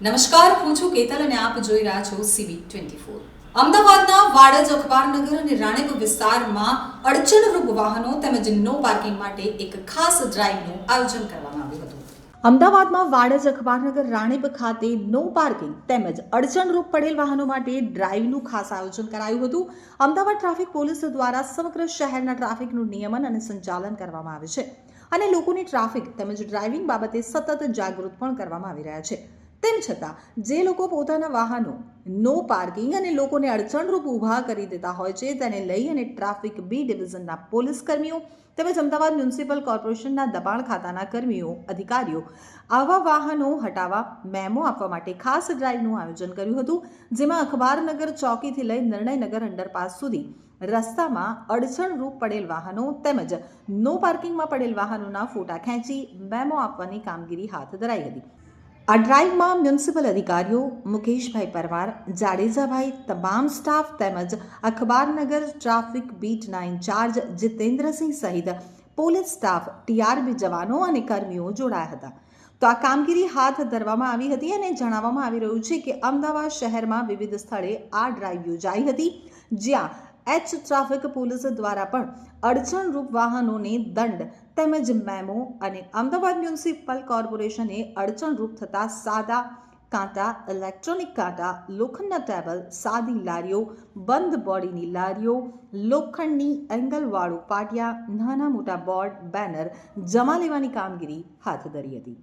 નમસ્કાર, હું છું કેતલ અને આપ જોઈ રહ્યા છો સીવી ટ્વેન્ટી ફોર અમદાવાદના વાડજ અખબારનગર અને રાણેપ વિસ્તારમાં અડચણરૂપ વાહનો તેમજ નો પાર્કિંગ માટે એક ખાસ ડ્રાઈવનું આયોજન કરવામાં આવ્યું હતું. અમદાવાદમાં વાડજ અખબારનગર રાણીપ ખાતે નો પાર્કિંગ તેમજ અડચણરૂપ પડેલ વાહનો માટે ડ્રાઇવનું ખાસ આયોજન કરાયું હતું. અમદાવાદ ટ્રાફિક પોલીસ દ્વારા સમગ્ર શહેરના ટ્રાફિકનું નિયમન અને સંચાલન કરવામાં આવે છે અને લોકોની ટ્રાફિક તેમજ ડ્રાઇવિંગ બાબતે સતત જાગૃત પણ કરવામાં આવી રહ્યા છે. તેમ છતાં, જે લોકો પોતાના વાહનો નો પાર્કિંગ અને લોકોને અડચણરૂપ ઊભા કરી દેતા હોય છે, તેને લઈ અને ટ્રાફિક બી ડિવિઝનના પોલીસ કર્મીઓ તેમજ અમદાવાદ મ્યુનિસિપલ કોર્પોરેશનના દબાણ ખાતાના કર્મીઓ, અધિકારીઓ આવા વાહનો હટાવવા મેમો આપવા માટે ખાસ ડ્રાઇવનું આયોજન કર્યું હતું, જેમાં અખબારનગર ચોકીથી લઈ નિર્ણયનગર અંડરપાસ સુધી રસ્તામાં અડચણરૂપ પડેલ વાહનો તેમજ નો પાર્કિંગમાં પડેલ વાહનોના ફોટા ખેંચી મેમો આપવાની કામગીરી હાથ ધરાઈ હતી. આ ડ્રાઈવમાં મ્યુનિસિપલ અધિકારીઓ મુકેશભાઈ પરમાર, જાડેજાભાઈ તમામ સ્ટાફ તેમજ અખબારનગર ટ્રાફિક બીટના ઇન્ચાર્જ જીતેન્દ્રસિંહ સહિત પોલીસ સ્ટાફ, ટીઆરબી જવાનો અને કર્મીઓ જોડાયા હતા. તો આ કામગીરી હાથ ધરવામાં આવી હતી અને જણાવવામાં આવી રહ્યું છે કે અમદાવાદ શહેરમાં વિવિધ સ્થળે આ ડ્રાઈવ યોજાઈ હતી, જ્યાં એચ ટ્રાફિક પોલીસ દ્વારા પણ અડચણરૂપ વાહનોને દંડ તેમજ મેમો અને અમદાવાદ મ્યુનિસિપલ કોર્પોરેશને અડચણરૂપ થતા સાદા કાંટા ઇલેક્ટ્રોનિક કાંટા, લોખંડના ટેબલ, સાદી લારીઓ, બંધ બોડીની લારીઓ, લોખંડની એંગલવાળું પાટિયા, નાના મોટા બોર્ડ, બેનર જમા લેવાની કામગીરી હાથ ધરી હતી.